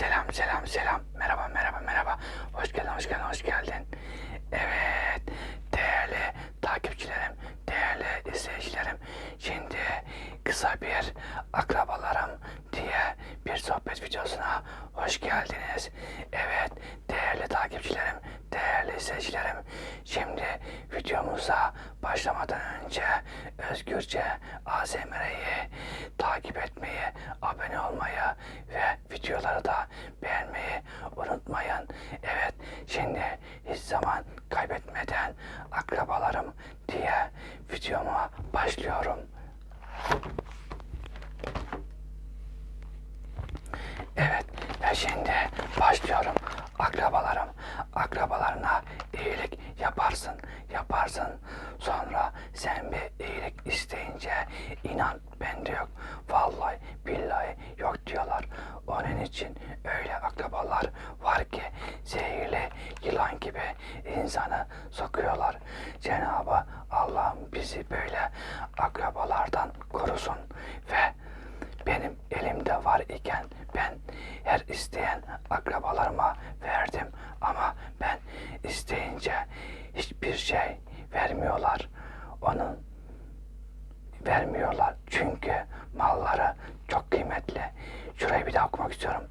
Selam selam selam. Merhaba merhaba merhaba. Hoş geldin hoş geldin hoş geldin. Evet değerli takipçilerim, değerli izleyicilerim. Şimdi kısa bir akrabalarım diye bir sohbet videosuna hoş geldiniz. Evet değerli takipçilerim, değerli izleyicilerim. Şimdi videomuza başlamadan önce Özgürce ASMR'yi takip etmeyi, abone olmayı videoları da beğenmeyi unutmayın. Evet, şimdi hiç zaman kaybetmeden akrabalarım diye videoma başlıyorum. Evet ve şimdi başlıyorum. Akrabalarım, akrabalarına iyilik yaparsın, yaparsın. Sonra sen bir iyilik isteyince inan bende yok. Vallahi billahi yok diyorlar. Onun için öyle akrabalar var ki zehirli yılan gibi insanı sokuyorlar. Cenabı Allah'ım bizi böyle akrabalardan korusun ve benim elimde var iken ben her isteyen akrabalarıma verdim ama ben isteyince hiçbir şey vermiyorlar. Onun vermiyorlar çünkü malları çok kıymetli. Şurayı bir daha okumak istiyorum.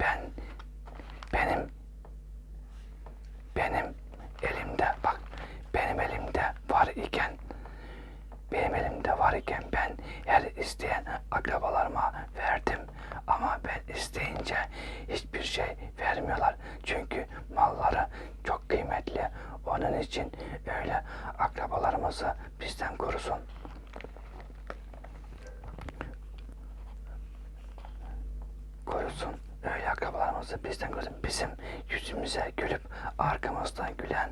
Ben benim benim elimde bak benim elimde var iken benim elimde var iken ben isteyen akrabalarıma verdim. Ama ben isteyince hiçbir şey vermiyorlar. Çünkü malları çok kıymetli. Onun için öyle akrabalarımızı bizden korusun. Korusun. Öyle akrabalarımızı bizden korusun. Bizim yüzümüze gülüp arkamızdan gülen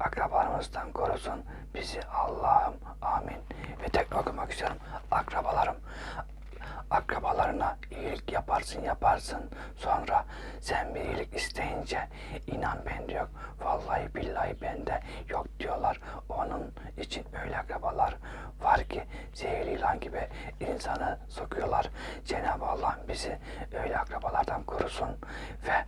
akrabalarımızdan korusun bizi Allah'ım amin. Ve tekrar okumak istiyorum. Akrabalarım akrabalarına iyilik yaparsın yaparsın. Sonra sen bir iyilik isteyince inan bende yok. Vallahi billahi bende yok diyorlar. Onun için öyle akrabalar var ki zehirli yılan gibi insanı sokuyorlar. Cenab-ı Allah bizi öyle akrabalardan korusun ve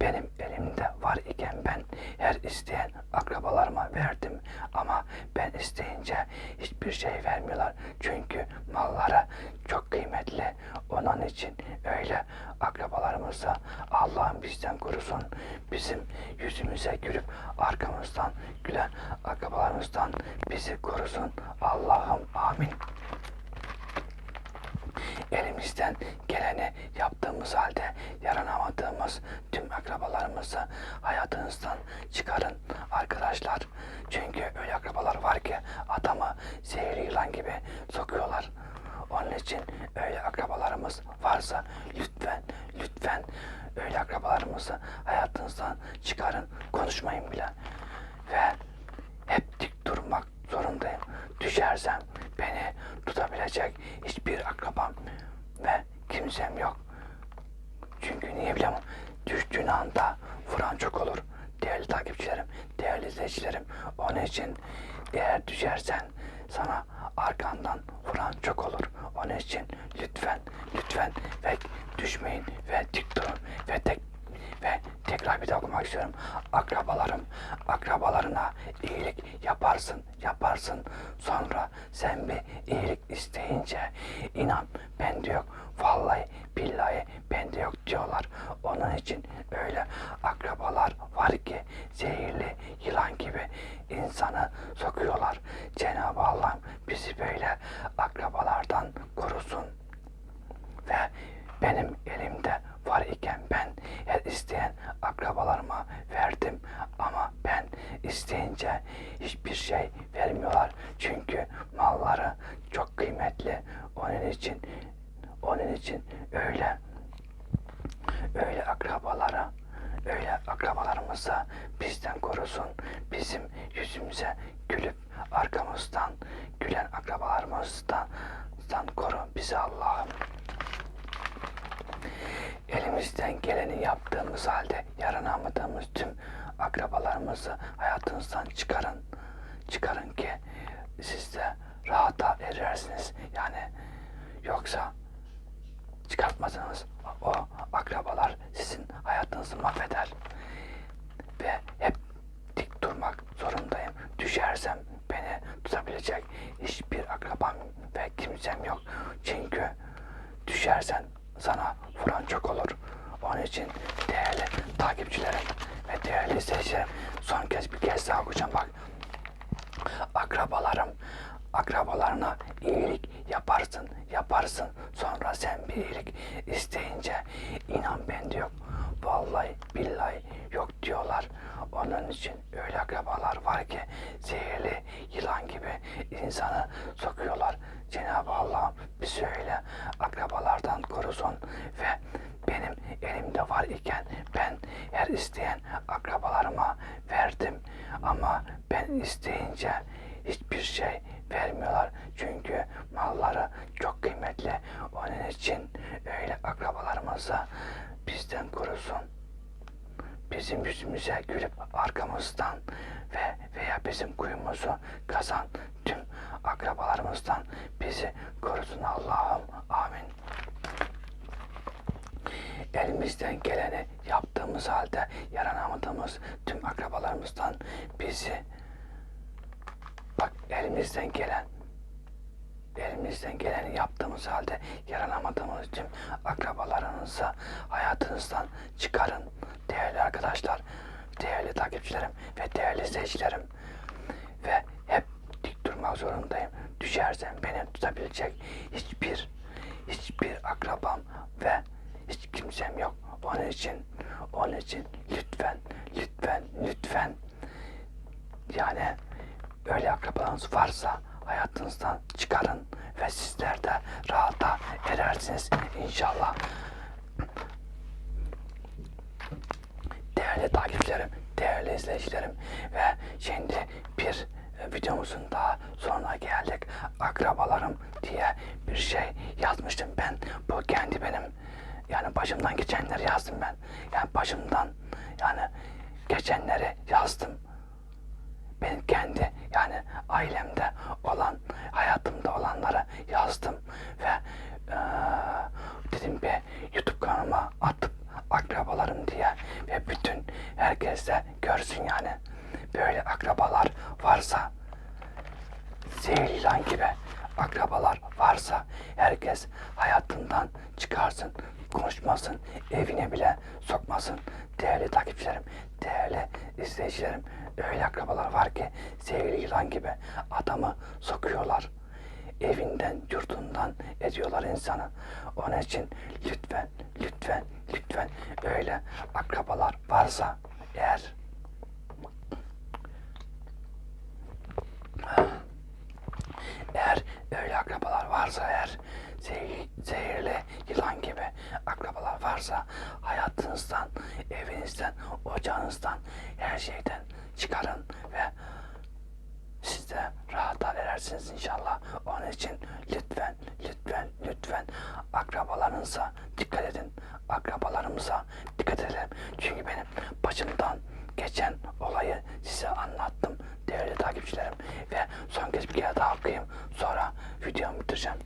benim elimde var iken ben her isteyen akrabalarıma verdim ama ben isteyince hiçbir şey vermiyorlar. Çünkü malları çok kıymetli. Onun için öyle akrabalarımızı Allah'ın bizden korusun. Bizim yüzümüze gülüp arkamızdan gülen akrabalarımızdan bizi korusun. Allah'ım amin elimizden geleni yaptığımız halde yaranamadığımız tüm akrabalarımızı hayatınızdan çıkarın arkadaşlar. Çünkü öyle akrabalar var ki adamı zehirli yılan gibi sokuyorlar. Onun için öyle akrabalarımız varsa lütfen lütfen öyle akrabalarımızı hayatınızdan çıkarın. Konuşmayın bile. Ve hep dik durmak zorundayım. Düşersem beni tutabilecek hiçbir akrabam ve kimsem yok. Çünkü niye biliyor musun? Düştüğün anda vuran çok olur. Değerli takipçilerim, değerli izleyicilerim. Onun için eğer düşersen sana arkandan vuran çok olur. Onun için lütfen, lütfen ve düşmeyin ve dik durun ve tek ve tekrar bir daha okumak istiyorum. Akrabalarım, akrabalarına iyilik yaparsın, yaparsın. Sonra sen bir iyilik isteyince inan bende yok. Vallahi billahi bende yok diyorlar. Onun için öyle akrabalar var ki zehirli yılan gibi insanı sokuyorlar. Cenab-ı Allah bizi böyle akrabalardan korusun ve benim elimde var iken ben her isteyen akrabalarıma verdim ama ben isteyince hiçbir şey vermiyorlar çünkü malları çok kıymetli onun için onun için öyle öyle akrabalara öyle akrabalarımıza bizden korusun bizim yüzümüze gülüp arkamızdan gülen akrabalarımızdan koru bizi Allah'ım elimizden geleni yaptığımız halde yaranamadığımız tüm akrabalarımızı hayatınızdan. Çıkarın ki siz de rahata erersiniz. Yani yoksa çıkartmasanız o akrabalar sizin hayatınızı mahveder. Ve hep dik durmak zorundayım. Düşersem beni tutabilecek hiçbir akrabam ve kimsem yok. Çünkü düşersen sana vuran çok olur. Onun için değerli takipçilerim ve değerli izleyicilerim son kez bir kez daha okuyacağım bak. Akrabalarım, akrabalarına iyilik yaparsın, yaparsın. Sonra sen bir iyilik isteyince inan bende yok. Vallahi billahi yok diyorlar. Onun için öyle akrabalar var ki zehirli yılan gibi insanı sokuyorlar. Cenab-ı Allah'ım bizi öyle akrabalardan korusun ve benim elimde var iken ben her isteyen akrabalarıma verdim. Ama ben isteyince hiçbir şey vermiyorlar. Çünkü malları çok kıymetli. Onun için öyle akrabalarımızı bizden korusun. Bizim yüzümüze gülüp arkamızdan ve veya bizim kuyumuzu kazan tüm akrabalarımızdan bizi korusun Allah'ım. Amin. Elimizden geleni yaptığımız halde yaranamadığımız tüm akrabalarımızdan bizi bak elimizden gelen elimizden geleni yaptığımız halde yaranamadığımız tüm akrabalarınızı hayatınızdan çıkarın. Değerli arkadaşlar, değerli takipçilerim ve değerli izleyicilerim ve hep dik durmak zorundayım. Düşersem beni tutabilecek hiçbir hiçbir akrabam ve hiç kimsem yok. Onun için onun için lütfen lütfen lütfen yani öyle akrabalarınız varsa hayatınızdan çıkarın ve sizler de rahata erersiniz inşallah. Değerli takipçilerim, değerli izleyicilerim ve şimdi bir videomuzun daha sonuna geldik. Akrabalarım diye bir şey yazmıştım ben. Bu kendi benim yani başımdan geçenleri yazdım ben. Yani başımdan yani geçenleri yazdım ben kendi yani ailemde olan hayatımda olanları yazdım ve eee, dedim bir YouTube kanalıma atıp akrabalarım diye ve bütün herkes de görsün yani böyle akrabalar varsa zehir ilan gibi akrabalar varsa herkes hayatından çıkarsın, konuşmasın, evine bile sokmasın. Değerli takipçilerim, değerli izleyicilerim, öyle akrabalar var ki zehirli yılan gibi adamı sokuyorlar. Evinden, yurdundan ediyorlar insanı. Onun için lütfen, lütfen, lütfen öyle akrabalar varsa Eğer öyle akrabalar varsa eğer zehir- zehirli yılan gibi akrabalar varsa hayatınızdan, evinizden, ocağınızdan, her şeyden çıkarın ve siz de rahata erersiniz inşallah. Onun için lütfen, lütfen, lütfen akrabalarınıza dikkat edin. Akrabalarımıza dikkat edelim. Çünkü benim başımdan geçen olayı size anlattım değerli takipçilerim. Ve son kez bir kere daha okuyayım. Sonra videomu bitireceğim.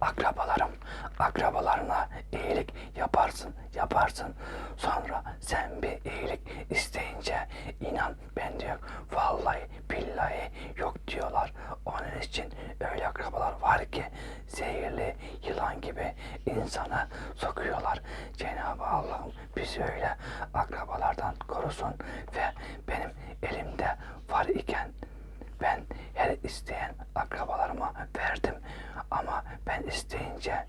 Akrabalarım, akrabalarına iyilik yaparsın, yaparsın. Sonra sen bir iyilik isteyince inan ben diyor. Vallahi billahi yok diyorlar. Onun için öyle akrabalar var ki zehirli yılan gibi insana sokuyorlar. Cenab-ı Allah'ım bizi öyle akrabalardan korusun ve benim elimde var iken ben her isteyen akrabalarıma verdim ama ben isteyince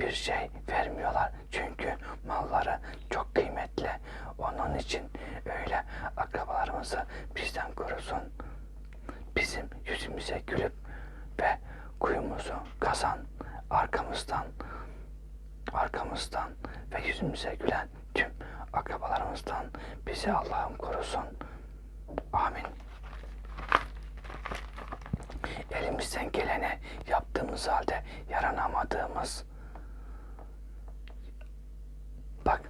bir şey vermiyorlar. Çünkü malları çok kıymetli. Onun için öyle akrabalarımızı bizden korusun. Bizim yüzümüze gülüp ve kuyumuzu kazan arkamızdan arkamızdan ve yüzümüze gülen tüm akrabalarımızdan bizi Allah'ım korusun. Amin. Elimizden geleni yaptığımız halde yaranamadığımız Bak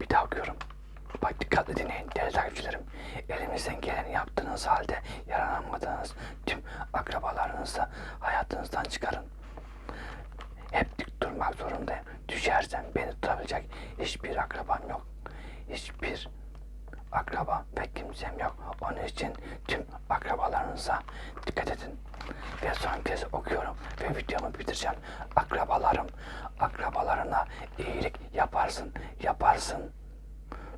bir daha okuyorum. Bak dikkatli dinleyin değerli takipçilerim. Elimizden geleni yaptığınız halde yaranamadığınız tüm akrabalarınızı hayatınızdan çıkarın. Hep dik durmak zorundayım. Düş düşersem beni tutabilecek hiçbir akrabam yok. Hiçbir akraba ve kimsem yok. Onun için tüm akrabalarınıza dikkat edin. Ve son kez okuyorum ve videomu bitireceğim. Akrabalarım, akrabalarına iyilik yaparsın, yaparsın.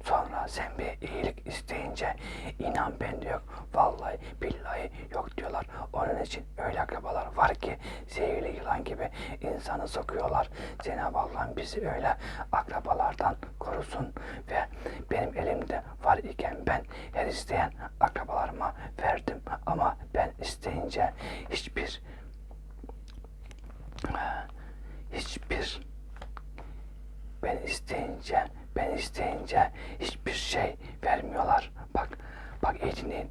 Sonra sen bir iyilik isteyince inan bende yok. Vallahi billahi yok diyorlar. Onun için öyle akrabalar var ki zehirli yılan gibi insanı sokuyorlar. Cenab-ı Allah'ım bizi öyle akrabalardan korusun ve benim elimde var iken ben her isteyen akrabalarıma verdim ama ben isteyince hiçbir hiçbir ben isteyince, ben isteyince hiçbir şey vermiyorlar. Bak, bak iyi dinleyin.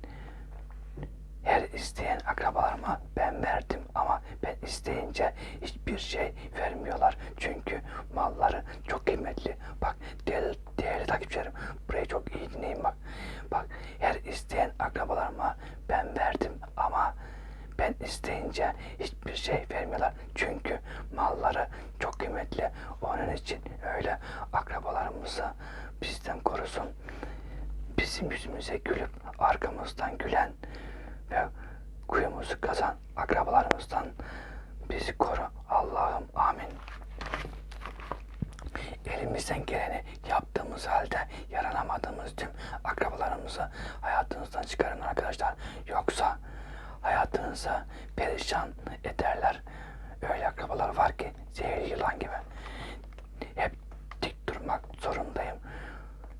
Her isteyen akrabalarıma ben verdim ama ben isteyince hiçbir şey vermiyorlar. Çünkü malları çok kıymetli. Bak değerli, değerli takipçilerim burayı çok iyi dinleyin bak. Bak her isteyen akrabalarıma ben verdim ama ben isteyince hiçbir şey vermiyorlar. Çünkü malları çok kıymetli. Onun için öyle akrabalarımızı bizden korusun. Bizim yüzümüze gülüp arkamızdan gülen ve kuyumuzu kazan akrabalarımızdan bizi koru. Allah'ım amin. Elimizden geleni yaptığımız halde yaranamadığımız tüm akrabalarımızı hayatınızdan çıkarın arkadaşlar. Yoksa hayatınızı perişan ederler. Öyle akrabalar var ki zehirli yılan gibi. Durmak zorundayım.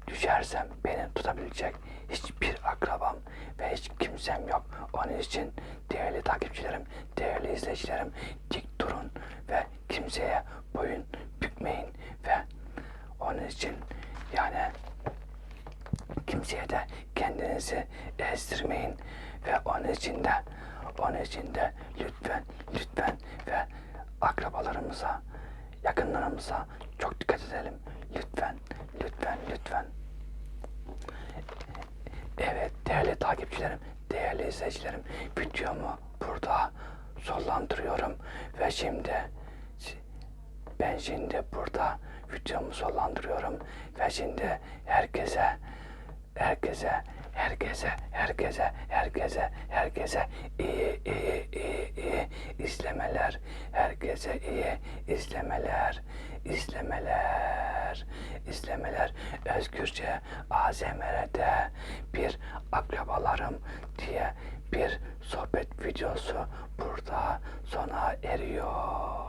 Düşersem beni tutabilecek hiçbir akrabam ve hiç kimsem yok. Onun için değerli takipçilerim, değerli izleyicilerim dik durun ve kimseye boyun bükmeyin ve onun için yani kimseye de kendinizi ezdirmeyin ve onun için de onun için de lütfen lütfen ve akrabalarımıza yakınlarımıza çok dikkat edelim lütfen lütfen lütfen. Evet değerli takipçilerim değerli izleyicilerim videomu burada sonlandırıyorum. Ve şimdi ben şimdi burada videomu sonlandırıyorum. Ve şimdi herkese herkese herkese herkese herkese herkese iyi iyi iyi iyi izlemeler herkese iyi izlemeler izlemeler izlemeler özgürce AZMR'de bir akrabalarım diye bir sohbet videosu burada sona eriyor.